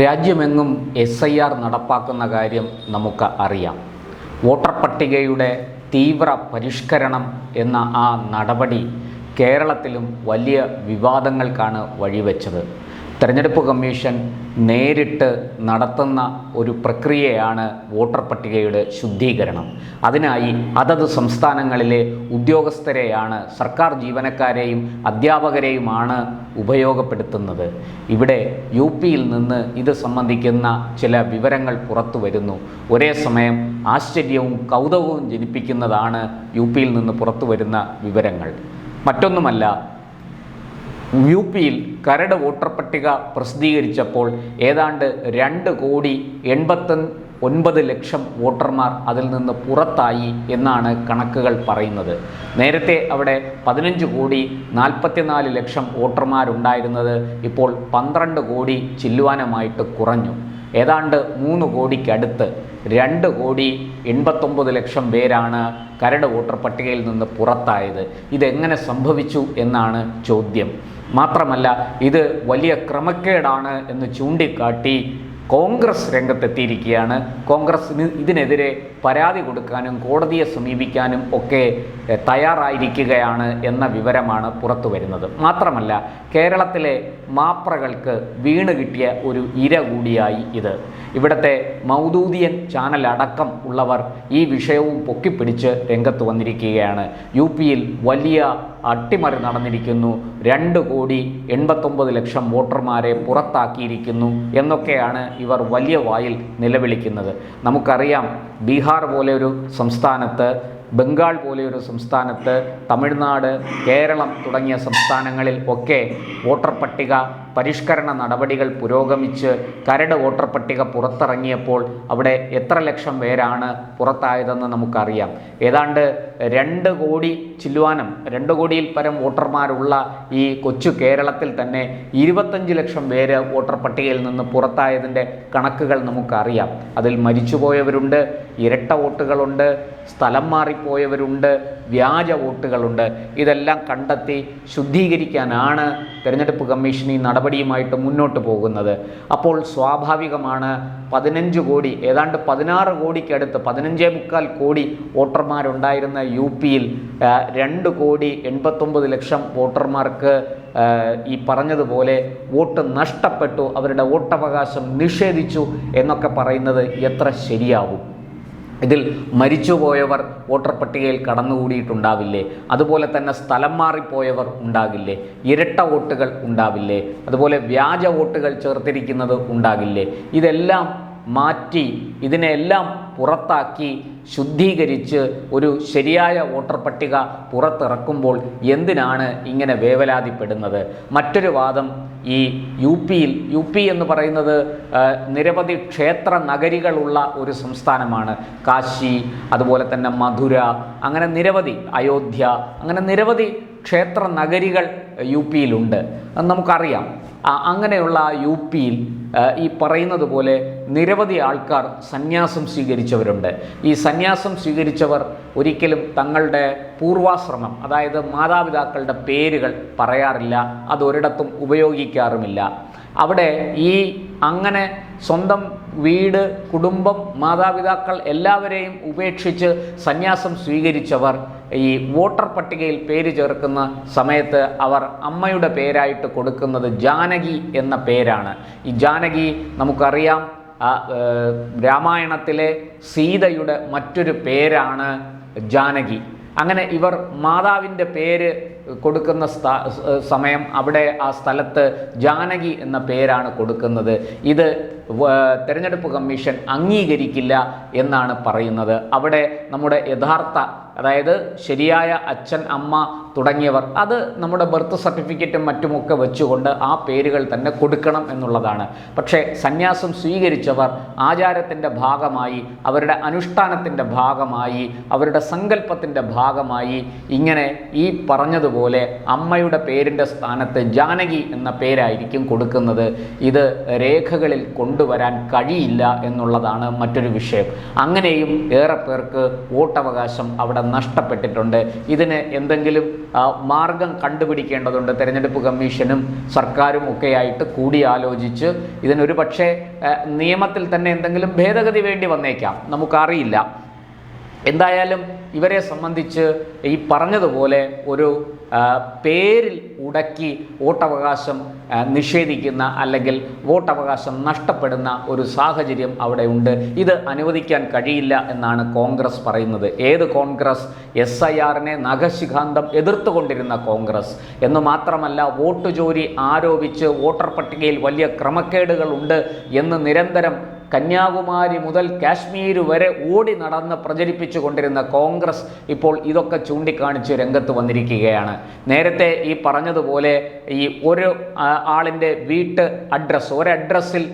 രാജ്യമെങ്ങും S I R നടപ്പാക്കുന്ന കാര്യം നമുക്ക് അറിയാം. വോട്ടർ പട്ടികയുടെ തീവ്ര പരിഷ്കരണം എന്ന ആ നടപടി കേരളത്തിലും വലിയ വിവാദങ്ങൾക്കാണ് വഴിവെച്ചത്. തെരഞ്ഞെടുപ്പ് കമ്മീഷൻ നേരിട്ട് നടത്തുന്ന ഒരു പ്രക്രിയയാണ് വോട്ടർ പട്ടികയുടെ ശുദ്ധീകരണം. അതിനായി അതത് സംസ്ഥാനങ്ങളിലെ ഉദ്യോഗസ്ഥരെയാണ് സർക്കാർ ജീവനക്കാരെയും അധ്യാപകരെയുമാണ് ഉപയോഗപ്പെടുത്തുന്നത്. ഇവിടെ യു പിയിൽ നിന്ന് ഇത് സംബന്ധിക്കുന്ന ചില വിവരങ്ങൾ പുറത്തു വരുന്നു. ഒരേ സമയം ആശ്ചര്യവും കൗതുകവും ജനിപ്പിക്കുന്നതാണ് യു പിയിൽ നിന്ന് പുറത്തു വരുന്ന വിവരങ്ങൾ. മറ്റൊന്നുമല്ല യു പിയിൽ കരട് വോട്ടർ പട്ടിക പ്രസിദ്ധീകരിച്ചപ്പോൾ ഏതാണ്ട് രണ്ട് കോടി എൺപത്തി ഒൻപത് ലക്ഷം വോട്ടർമാർ അതിൽ നിന്ന് പുറത്തായി എന്നാണ് കണക്കുകൾ പറയുന്നത്. നേരത്തെ അവിടെ പതിനഞ്ച് കോടി നാൽപ്പത്തിനാല് ലക്ഷം വോട്ടർമാരുണ്ടായിരുന്നത് ഇപ്പോൾ പന്ത്രണ്ട് കോടി ചില്ലുവാനമായിട്ട് കുറഞ്ഞു. ഏതാണ്ട് മൂന്ന് കോടിക്കടുത്ത് രണ്ട് കോടി എൺപത്തൊമ്പത് ലക്ഷം പേരാണ് കരട് വോട്ടർ പട്ടികയിൽ നിന്ന് പുറത്തായത്. ഇതെങ്ങനെ സംഭവിച്ചു എന്നാണ് ചോദ്യം. മാത്രമല്ല ഇത് വലിയ ക്രമക്കേടാണ് എന്ന് ചൂണ്ടിക്കാട്ടി കോൺഗ്രസ് രംഗത്തെത്തിയിരിക്കുകയാണ്. കോൺഗ്രസ് ഇതിനെതിരെ പരാതി കൊടുക്കാനും കോടതിയെ സമീപിക്കാനും ഒക്കെ തയ്യാറായിരിക്കുകയാണ് എന്ന വിവരമാണ് പുറത്തു വരുന്നത് മാത്രമല്ല കേരളത്തിലെ മാപ്രകൾക്ക് വീണ് കിട്ടിയ ഒരു ഇര കൂടിയായി ഇത്. ഇവിടുത്തെ മൗദൂദിയൻ ചാനൽ അടക്കം ഉള്ളവർ ഈ വിഷയവും പൊക്കിപ്പിടിച്ച് രംഗത്ത് വന്നിരിക്കുകയാണ്. യു പിയിൽ വലിയ അട്ടിമറി നടന്നിരിക്കുന്നു. രണ്ട് കോടി എൺപത്തൊമ്പത് ലക്ഷം വോട്ടർമാരെ പുറത്താക്കിയിരിക്കുന്നു എന്നൊക്കെയാണ് ഇവർ വലിയ വായിൽ നിലവിളിക്കുന്നത്. നമുക്കറിയാം ബീഹാർ പോലെ ഒരു സംസ്ഥാനത്ത് ബംഗാൾ പോലെയൊരു സംസ്ഥാനത്ത് തമിഴ്നാട് കേരളം തുടങ്ങിയ സംസ്ഥാനങ്ങളിൽ ഒക്കെ വോട്ടർ പട്ടിക പരിഷ്കരണ നടപടികൾ പുരോഗമിച്ച് കരട് വോട്ടർ പട്ടിക പുറത്തിറങ്ങിയപ്പോൾ അവിടെ എത്ര ലക്ഷം പേരാണ് പുറത്തായതെന്ന് നമുക്കറിയാം. ഏതാണ്ട് രണ്ട് കോടി ചില്ലുവാനം രണ്ട് കോടിയിൽ പരം വോട്ടർമാരുള്ള ഈ കൊച്ചു കേരളത്തിൽ തന്നെ ഇരുപത്തഞ്ച് ലക്ഷം പേര് വോട്ടർ പട്ടികയിൽ നിന്ന് പുറത്തായതിന്റെ കണക്കുകൾ നമുക്കറിയാം. അതിൽ മരിച്ചുപോയവരുണ്ട് ഇരട്ട വോട്ടുകളുണ്ട് സ്ഥലം മാറിപ്പോയവരുണ്ട് വ്യാജ വോട്ടുകളുണ്ട്. ഇതെല്ലാം കണ്ടെത്തി ശുദ്ധീകരിക്കാനാണ് തിരഞ്ഞെടുപ്പ് കമ്മീഷൻ ഈ നടപടിയുമായിട്ട് മുന്നോട്ട് പോകുന്നത്. അപ്പോൾ സ്വാഭാവികമാണ് പതിനഞ്ച് കോടി ഏതാണ്ട് പതിനാറ് കോടിക്കടുത്ത് പതിനഞ്ചേ മുക്കാൽ കോടി വോട്ടർമാരുണ്ടായിരുന്ന യു പിയിൽ രണ്ട് കോടി എൺപത്തൊമ്പത് ലക്ഷം വോട്ടർമാർക്ക് ഈ പറഞ്ഞതുപോലെ വോട്ട് നഷ്ടപ്പെട്ടു അവരുടെ വോട്ടവകാശം നിഷേധിച്ചു എന്നൊക്കെ പറയുന്നത് എത്ര ശരിയാവും? ഇതിൽ മരിച്ചുപോയവർ വോട്ടർ പട്ടികയിൽ കടന്നുകൂടിയിട്ടുണ്ടാവില്ലേ? അതുപോലെ തന്നെ സ്ഥലം മാറിപ്പോയവർ ഉണ്ടാകില്ലേ? ഇരട്ട വോട്ടുകൾ ഉണ്ടാവില്ലേ? അതുപോലെ വ്യാജ വോട്ടുകൾ ചേർത്തിരിക്കുന്നത് ഉണ്ടാകില്ലേ? ഇതെല്ലാം മാറ്റി ഇതിനെല്ലാം പുറത്താക്കി ശുദ്ധീകരിച്ച് ഒരു ശരിയായ വോട്ടർ പട്ടിക പുറത്തിറക്കുമ്പോൾ എന്തിനാണ് ഇങ്ങനെ വേവലാതിപ്പെടുന്നത്? മറ്റൊരു വാദം ഈ യു പിയിൽ യു പി എന്ന് പറയുന്നത് നിരവധി ക്ഷേത്ര നഗരികളുള്ള ഒരു സംസ്ഥാനമാണ്. കാശി അതുപോലെ തന്നെ മധുര അങ്ങനെ നിരവധി അയോധ്യ അങ്ങനെ നിരവധി ക്ഷേത്ര നഗരികൾ യു പിയിലുണ്ട്. നമുക്കറിയാം. അങ്ങനെയുള്ള യു പിയിൽ ഈ പറയുന്നത് പോലെ നിരവധി ആൾക്കാർ സന്യാസം സ്വീകരിച്ചവരുണ്ട്. ഈ സന്യാസം സ്വീകരിച്ചവർ ഒരിക്കലും തങ്ങളുടെ പൂർവാശ്രമം അതായത് മാതാപിതാക്കളുടെ പേരുകൾ പറയാറില്ല അതൊരിടത്തും ഉപയോഗിക്കാറുമില്ല. അവിടെ ഈ അങ്ങനെ സ്വന്തം വീട് കുടുംബം മാതാപിതാക്കൾ എല്ലാവരെയും ഉപേക്ഷിച്ച് സന്യാസം സ്വീകരിച്ചവർ ഈ വോട്ടർ പട്ടികയിൽ പേര് ചേർക്കുന്ന സമയത്ത് അവർ അമ്മയുടെ പേരായിട്ട് കൊടുക്കുന്നത് ജാനകി എന്ന പേരാണ്. ഈ ജാനകി നമുക്കറിയാം ആ, രാമായണത്തിലെ സീതയുടെ മറ്റൊരു പേരാണ് ജാനകി. അങ്ങനെ ഇവർ മാതാവിന്റെ പേര് കൊടുക്കുന്ന സമയം അവിടെ ആ സ്ഥലത്ത് ജാനകി എന്ന പേരാണ് കൊടുക്കുന്നത്. ഇത് തെരഞ്ഞെടുപ്പ് കമ്മീഷൻ അംഗീകരിക്കില്ല എന്നാണ് പറയുന്നത്. അവിടെ നമ്മുടെ യഥാർത്ഥ അതായത് ശരിയായ അച്ഛൻ അമ്മ തുടങ്ങിയവർ അത് നമ്മുടെ ബർത്ത് സർട്ടിഫിക്കറ്റും മറ്റുമൊക്കെ വെച്ചുകൊണ്ട് ആ പേരുകൾ തന്നെ കൊടുക്കണം എന്നുള്ളതാണ്. പക്ഷേ സന്യാസം സ്വീകരിച്ചവർ ആചാരത്തിന്റെ ഭാഗമായി അവരുടെ അനുഷ്ഠാനത്തിന്റെ ഭാഗമായി അവരുടെ സങ്കല്പത്തിന്റെ ഭാഗമായി ഇങ്ങനെ ഈ പറഞ്ഞതുപോലെ അമ്മയുടെ പേരിന്റെ സ്ഥാനത്ത് ജാനകി എന്ന പേരായിരിക്കും കൊടുക്കുന്നത്. ഇത് രേഖകളിൽ കൊണ്ടുവരാൻ കഴിയില്ല എന്നുള്ളതാണ് മറ്റൊരു വിഷയം. അങ്ങനെയും ഏറെ പേർക്ക് വോട്ടവകാശം അവിടെ നഷ്ടപ്പെട്ടിട്ടുണ്ട്. ഇതിന് എന്തെങ്കിലും മാർഗം കണ്ടുപിടിക്കേണ്ടതുണ്ട് തെരഞ്ഞെടുപ്പ് കമ്മീഷനും സർക്കാരും ഒക്കെയായിട്ട് കൂടിയാലോചിച്ച്. ഇതിനൊരു പക്ഷേ നിയമത്തിൽ തന്നെ എന്തെങ്കിലും ഭേദഗതി വേണ്ടി വന്നേക്കാം. നമുക്കറിയില്ല. എന്തായാലും ഇവരെ സംബന്ധിച്ച് ഈ പറഞ്ഞതുപോലെ ഒരു പേരിൽ ഉടക്കി വോട്ടവകാശം നിഷേധിക്കുന്ന അല്ലെങ്കിൽ വോട്ടവകാശം നഷ്ടപ്പെടുന്ന ഒരു സാഹചര്യം അവിടെ ഉണ്ട്. ഇത് അനുവദിക്കാൻ കഴിയില്ല എന്നാണ് കോൺഗ്രസ് പറയുന്നത്. ഏത് കോൺഗ്രസ്? എസ് ഐ ആറിനെ നഖശിഖാന്തം എതിർത്തുകൊണ്ടിരുന്ന കോൺഗ്രസ്. എന്ന് മാത്രമല്ല വോട്ട് ചോരി ആരോപിച്ച് വോട്ടർ പട്ടികയിൽ വലിയ ക്രമക്കേടുകളുണ്ട് എന്ന് നിരന്തരം കന്യാകുമാരി മുതൽ കാശ്മീർ വരെ ഓടി നടന്ന് പ്രചരിപ്പിച്ചു കൊണ്ടിരുന്ന കോൺഗ്രസ് ഇപ്പോൾ ഇതൊക്കെ ചൂണ്ടിക്കാണിച്ച് രംഗത്ത് വന്നിരിക്കുകയാണ്. നേരത്തെ ഈ പറഞ്ഞതുപോലെ ഈ ഒരു ആളിന്റെ വീട്ട് അഡ്രസ്സ് ഒരു അഡ്രസ്സിൽ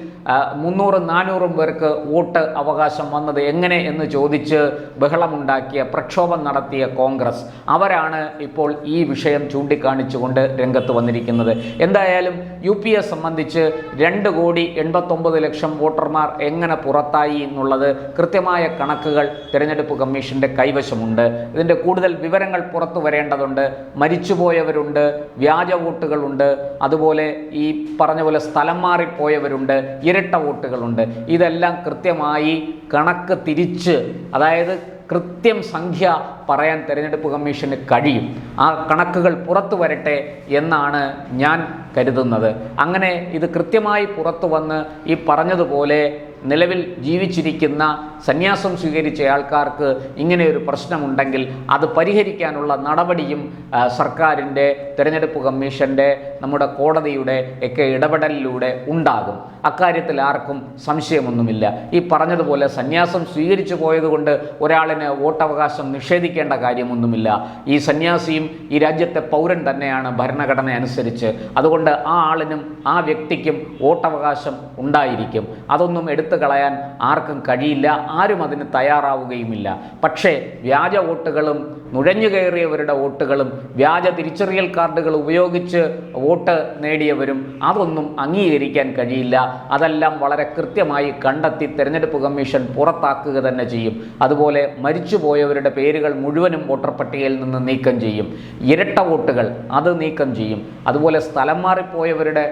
മുന്നൂറും നാനൂറും പേർക്ക് വോട്ട് അവകാശം വന്നത് എങ്ങനെ എന്ന് ചോദിച്ച് ബഹളമുണ്ടാക്കിയ പ്രക്ഷോഭം നടത്തിയ കോൺഗ്രസ്. അവരാണ് ഇപ്പോൾ ഈ വിഷയം ചൂണ്ടിക്കാണിച്ചുകൊണ്ട് രംഗത്ത് വന്നിരിക്കുന്നത്. എന്തായാലും യു എ സംബന്ധിച്ച് രണ്ട് കോടി എൺപത്തൊമ്പത് ലക്ഷം വോട്ടർമാർ എങ്ങനെ പുറത്തായി എന്നുള്ളത് കൃത്യമായ കണക്കുകൾ തിരഞ്ഞെടുപ്പ് കമ്മീഷന്റെ കൈവശമുണ്ട്. ഇതിന്റെ കൂടുതൽ വിവരങ്ങൾ പുറത്തു വരേണ്ടതുണ്ട്. മരിച്ചുപോയവരുണ്ട് വ്യാജ വോട്ടുകളുണ്ട് അതുപോലെ ഈ പറഞ്ഞ പോലെ സ്ഥലം മാറിപ്പോയവരുണ്ട് ഇരട്ട വോട്ടുകളുണ്ട്. ഇതെല്ലാം കൃത്യമായി കണക്ക് തിരിച്ച് അതായത് കൃത്യം സംഖ്യ പറയാൻ തിരഞ്ഞെടുപ്പ് കമ്മീഷന് കഴിയും. ആ കണക്കുകൾ പുറത്തു വരട്ടെ എന്നാണ് ഞാൻ കരുതുന്നത്. അങ്ങനെ ഇത് കൃത്യമായി പുറത്തു വന്ന് ഈ പറഞ്ഞതുപോലെ നിലവിൽ ജീവിച്ചിരിക്കുന്ന സന്യാസം സ്വീകരിച്ച ആൾക്കാർക്ക് ഇങ്ങനെ ഒരു പ്രശ്നമുണ്ടെങ്കിൽ അത് പരിഹരിക്കാനുള്ള നടപടിയും സർക്കാരിന്റെ തിരഞ്ഞെടുപ്പ് കമ്മീഷന്റെ നമ്മുടെ കോടതിയുടെ ഒക്കെ ഇടപെടലിലൂടെ ഉണ്ടാകും. അക്കാര്യത്തിൽ ആർക്കും സംശയമൊന്നുമില്ല. ഈ പറഞ്ഞതുപോലെ സന്യാസം സ്വീകരിച്ചു പോയതുകൊണ്ട് ഒരാളിന് വോട്ടവകാശം നിഷേധിക്കേണ്ട കാര്യമൊന്നുമില്ല. ഈ സന്യാസിയും ഈ രാജ്യത്തെ പൗരൻ തന്നെയാണ് ഭരണഘടന അനുസരിച്ച്. അതുകൊണ്ട് ആ ആളിനും ആ വ്യക്തിക്കും വോട്ടവകാശം ഉണ്ടായിരിക്കും. അതൊന്നും എടുത്തു കളയാൻ ആർക്കും കഴിയില്ല ആരും അതിന് തയ്യാറാവുകയുമില്ല. പക്ഷേ വ്യാജ വോട്ടുകളും നുഴഞ്ഞു കയറിയവരുടെ വോട്ടുകളും വ്യാജ തിരിച്ചറിയൽ കാർഡുകൾ ഉപയോഗിച്ച് വോട്ട് നേടിയവരും അതൊന്നും അംഗീകരിക്കാൻ കഴിയില്ല. അതെല്ലാം വളരെ കൃത്യമായി കണ്ടെത്തി തെരഞ്ഞെടുപ്പ് കമ്മീഷൻ പുറത്താക്കുക തന്നെ ചെയ്യും. അതുപോലെ മരിച്ചുപോയവരുടെ പേരുകൾ മുഴുവനും വോട്ടർ പട്ടികയിൽ നിന്ന് നീക്കം ചെയ്യും. ഇരട്ട വോട്ടുകൾ അത് നീക്കം ചെയ്യും. അതുപോലെ സ്ഥലം മാറിപ്പോയവരുടെ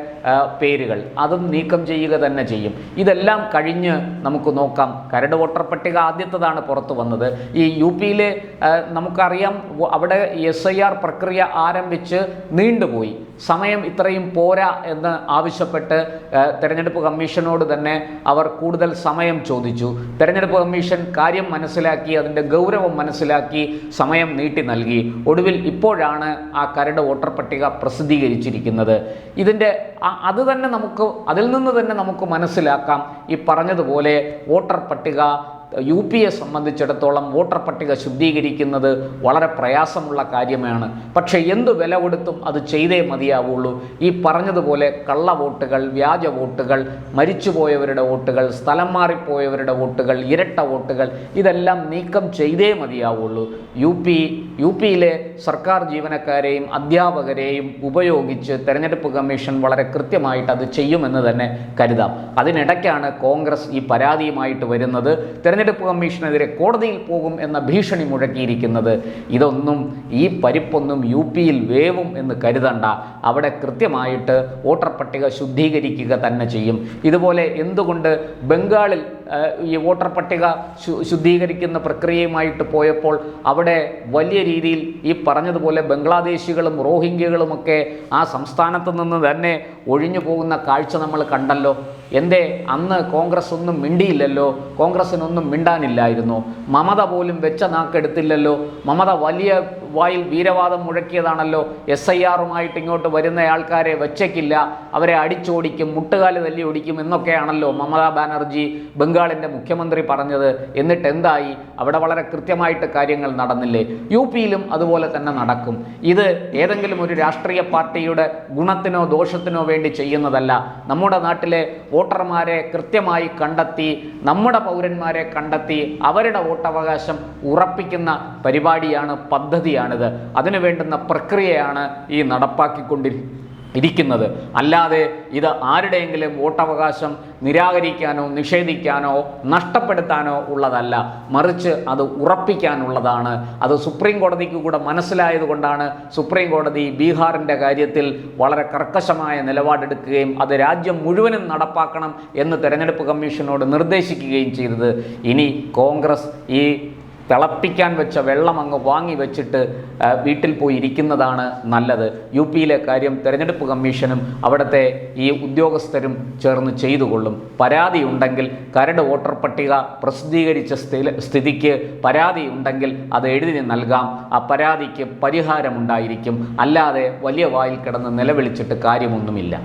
പേരുകൾ അതും നീക്കം ചെയ്യുക തന്നെ ചെയ്യും. ഇതെല്ലാം കഴിഞ്ഞ് നമുക്ക് നോക്കാം. കരട് വോട്ടർ പട്ടിക ആദ്യത്തേതാണ് പുറത്തു വന്നത്. ഈ യു പിയിലെ നമുക്കറിയാം അവിടെ എസ് ഐ ആർ പ്രക്രിയ ആരംഭിച്ച് നീണ്ടുപോയി. സമയം ഇത്രയും പോരാ എന്ന് ആവശ്യപ്പെട്ട് തെരഞ്ഞെടുപ്പ് കമ്മീഷനോട് തന്നെ അവർ കൂടുതൽ സമയം ചോദിച്ചു. തെരഞ്ഞെടുപ്പ് കമ്മീഷൻ കാര്യം മനസ്സിലാക്കി അതിന്റെ ഗൗരവം മനസ്സിലാക്കി സമയം നീട്ടി നൽകി. ഒടുവിൽ ഇപ്പോഴാണ് ആ കരട് വോട്ടർ പട്ടിക പ്രസിദ്ധീകരിച്ചിരിക്കുന്നത്. ഇതിന്റെ അത് തന്നെ നമുക്ക് അതിൽ നിന്ന് തന്നെ നമുക്ക് മനസ്സിലാക്കാം ഈ പറഞ്ഞതുപോലെ വോട്ടർ പട്ടിക യു പി എ സംബന്ധിച്ചിടത്തോളം വോട്ടർ പട്ടിക ശുദ്ധീകരിക്കുന്നത് വളരെ പ്രയാസമുള്ള കാര്യമാണ്. പക്ഷേ എന്ത് വില കൊടുത്തും അത് ചെയ്തേ മതിയാവുള്ളൂ. ഈ പറഞ്ഞതുപോലെ കള്ള വോട്ടുകൾ വ്യാജ വോട്ടുകൾ മരിച്ചുപോയവരുടെ വോട്ടുകൾ സ്ഥലം മാറിപ്പോയവരുടെ വോട്ടുകൾ ഇരട്ട വോട്ടുകൾ ഇതെല്ലാം നീക്കം ചെയ്തേ മതിയാവുള്ളൂ. യു പി യു പിയിലെ സർക്കാർ ജീവനക്കാരെയും അധ്യാപകരെയും ഉപയോഗിച്ച് തെരഞ്ഞെടുപ്പ് കമ്മീഷൻ വളരെ കൃത്യമായിട്ട് അത് ചെയ്യുമെന്ന് തന്നെ കരുതാം. അതിനിടയ്ക്കാണ് കോൺഗ്രസ് ഈ പരാതിയുമായിട്ട് വരുന്നത്. തെരഞ്ഞെടുപ്പ് കമ്മീഷനെതിരെ കോടതിയിൽ പോകും എന്ന ഭീഷണി മുഴക്കിയിരിക്കുന്നത്. ഇതൊന്നും ഈ പരിപ്പൊന്നും യു പിയിൽ വേവും എന്ന് കരുതണ്ട. അവിടെ കൃത്യമായിട്ട് വോട്ടർ പട്ടിക ശുദ്ധീകരിക്കുക തന്നെ ചെയ്യും. ഇതുപോലെ എന്തുകൊണ്ട് ബംഗാളിൽ ഈ വോട്ടർ പട്ടിക ശുദ്ധീകരിക്കുന്ന പ്രക്രിയയുമായിട്ട് പോയപ്പോൾ അവിടെ വലിയ രീതിയിൽ ഈ പറഞ്ഞതുപോലെ ബംഗ്ലാദേശികളും റോഹിംഗ്യകളുമൊക്കെ ആ സംസ്ഥാനത്ത് നിന്ന് തന്നെ ഒഴിഞ്ഞു പോകുന്ന കാഴ്ച നമ്മൾ കണ്ടല്ലോ. എന്തേ അന്ന് കോൺഗ്രസ് ഒന്നും മിണ്ടിയില്ലല്ലോ കോൺഗ്രസിനൊന്നും മിണ്ടാനില്ലായിരുന്നു. മമത പോലും വെച്ച നാക്കെടുത്തില്ലല്ലോ. മമത വലിയ വായിൽ വീരവാദം മുഴക്കിയതാണല്ലോ. എസ് ഐ ആറുമായിട്ട് ഇങ്ങോട്ട് വരുന്ന ആൾക്കാരെ വെച്ചേക്കില്ല. അവരെ അടിച്ചോടിക്കും മുട്ടുകാൽ തല്ലി ഓടിക്കും എന്നൊക്കെയാണല്ലോ മമതാ ബാനർജി ബംഗാളിന്റെ മുഖ്യമന്ത്രി പറഞ്ഞത്. എന്നിട്ട് എന്തായി? അവിടെ വളരെ കൃത്യമായിട്ട് കാര്യങ്ങൾ നടന്നില്ലേ? യു പിയിലും അതുപോലെ തന്നെ നടക്കും. ഇത് ഏതെങ്കിലും ഒരു രാഷ്ട്രീയ പാർട്ടിയുടെ ഗുണത്തിനോ ദോഷത്തിനോ വേണ്ടി ചെയ്യുന്നതല്ല. നമ്മുടെ നാട്ടിലെ വോട്ടർമാരെ കൃത്യമായി കണ്ടെത്തി നമ്മുടെ പൗരന്മാരെ കണ്ടെത്തി അവരുടെ വോട്ടവകാശം ഉറപ്പിക്കുന്ന പരിപാടിയാണ് പദ്ധതിയാണിത്. അതിനു വേണ്ടുന്ന പ്രക്രിയയാണ് ഈ നടപ്പാക്കിക്കൊണ്ടിരി ഇരിക്കുന്നത്. അല്ലാതെ ഇത് ആരുടെയെങ്കിലും വോട്ടവകാശം നിരാകരിക്കാനോ നിഷേധിക്കാനോ നഷ്ടപ്പെടുത്താനോ ഉള്ളതല്ല. മറിച്ച് അത് ഉറപ്പിക്കാനുള്ളതാണ്. അത് സുപ്രീം കോടതിക്ക് കൂടെ മനസ്സിലായതുകൊണ്ടാണ് സുപ്രീം കോടതി ബീഹാറിന്റെ കാര്യത്തിൽ വളരെ കർക്കശമായ നിലപാടെടുക്കുകയും അത് രാജ്യം മുഴുവനും നടപ്പാക്കണം എന്ന് തെരഞ്ഞെടുപ്പ് കമ്മീഷനോട് നിർദ്ദേശിക്കുകയും ചെയ്തത്. ഇനി കോൺഗ്രസ് ഈ തിളപ്പിക്കാൻ വെച്ച വെള്ളം അങ്ങ് വാങ്ങി വെച്ചിട്ട് വീട്ടിൽ പോയി ഇരിക്കുന്നതാണ് നല്ലത്. യു പിയിലെ കാര്യം തെരഞ്ഞെടുപ്പ് കമ്മീഷനും അവിടുത്തെ ഈ ഉദ്യോഗസ്ഥരും ചേർന്ന് ചെയ്തുകൊള്ളും. പരാതി ഉണ്ടെങ്കിൽ കരട് വോട്ടർ പട്ടിക പ്രസിദ്ധീകരിച്ച സ്ഥിതിക്ക് പരാതി ഉണ്ടെങ്കിൽ അത് എഴുതി നൽകാം. ആ പരാതിക്ക് പരിഹാരമുണ്ടായിരിക്കും. അല്ലാതെ വലിയ വായിൽ കിടന്ന് നിലവിളിച്ചിട്ട് കാര്യമൊന്നുമില്ല.